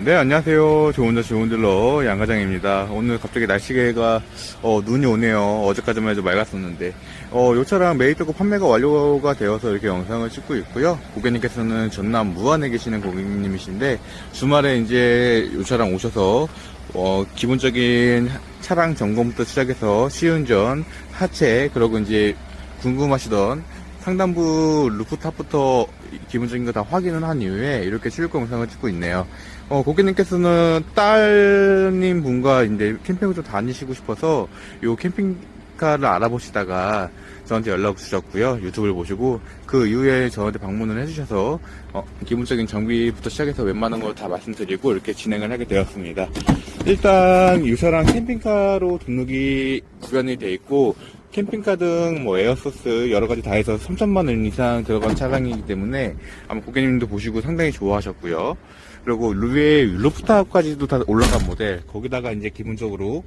네, 안녕하세요. 좋은 자 좋은 들러 양과장입니다. 오늘 갑자기 날씨가 어, 눈이 오네요. 어제까지만 해도 맑았었는데 어, 요 차량 메이트고 판매가 완료가 되어서 이렇게 영상을 찍고 있고요. 고객님께서는 전남 무안에 계시는 고객님이신데 주말에 이제 요 차량 오셔서 어, 기본적인 차량 점검부터 시작해서 시운전, 하체, 그리고 이제 궁금하시던 상단부 루프탑부터 기본적인 거 다 확인을 한 이후에 이렇게 출고 영상을 찍고 있네요. 어, 고객님께서는 딸님 분과 이제 캠핑을 좀 다니시고 싶어서 요 캠핑카를 알아보시다가 저한테 연락 주셨고요. 유튜브를 보시고 그 이후에 저한테 방문을 해주셔서 어, 기본적인 정비부터 시작해서 웬만한 걸 다 말씀드리고 이렇게 진행을 하게 되었습니다. 일단 이 차량 캠핑카로 등록이 구현이 돼 있고 캠핑카 등 뭐 에어소스 여러 가지 다 해서 3천만 원 이상 들어간 차량이기 때문에 아마 고객님도 보시고 상당히 좋아하셨고요. 그리고 루에 루프탑까지도 다 올라간 모델 거기다가 이제 기본적으로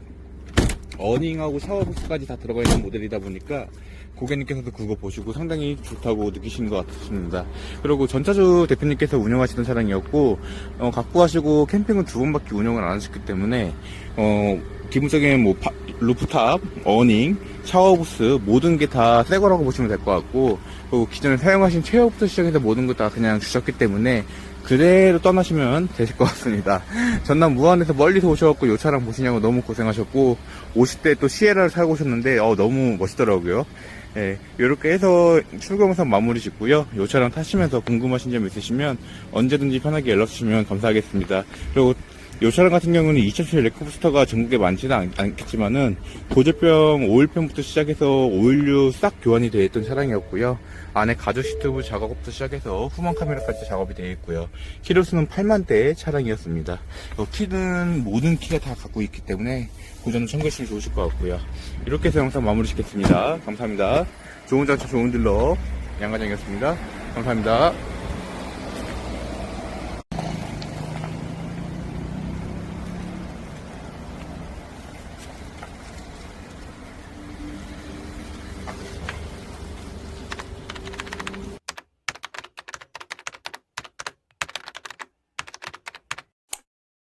어닝하고 샤워부스까지 다 들어가 있는 모델이다 보니까 고객님께서도 그거 보시고 상당히 좋다고 느끼시는 것 같습니다. 그리고 전차주 대표님께서 운영하시던 차량이었고 어, 갖고 가시고 캠핑은 두 번밖에 운영을 안 하셨기 때문에 어, 기본적인 뭐 파- 루프탑, 어닝, 샤워부스 모든 게 다 새 거라고 보시면 될 것 같고 그리고 기존에 사용하신 체어부터 시작해서 모든 거다 그냥 주셨기 때문에 그대로 떠나시면 되실 것 같습니다. 전남 무안에서 멀리서 오셔갖고 요 차량 보시냐고 너무 고생하셨고 오실 때또 시에라를 타고 오셨는데 어, 너무 멋있더라고요. 예, 이렇게 해서 출고 영상 마무리 짓고요. 요 차량 타시면서 궁금하신 점 있으시면 언제든지 편하게 연락 주시면 감사하겠습니다. 그리고 요 차량 같은 경우는 2007 레코부스터가 전국에 많지는 않, 않겠지만은 보조병 오일팬부터 시작해서 오일류 싹 교환이 되어 있던 차량이었고요. 안에 가죽 시트부 작업부터 시작해서 후방 카메라까지 작업이 되어 있고요. 키로수는 8만대 차량이었습니다. 어, 키는 모든 키가 다 갖고 있기 때문에 고전은 참고하시면 좋으실 것 같고요. 이렇게 해서 영상 마무리 짓겠습니다. 감사합니다. 좋은 장치 좋은 딜러 양과장이었습니다. 감사합니다.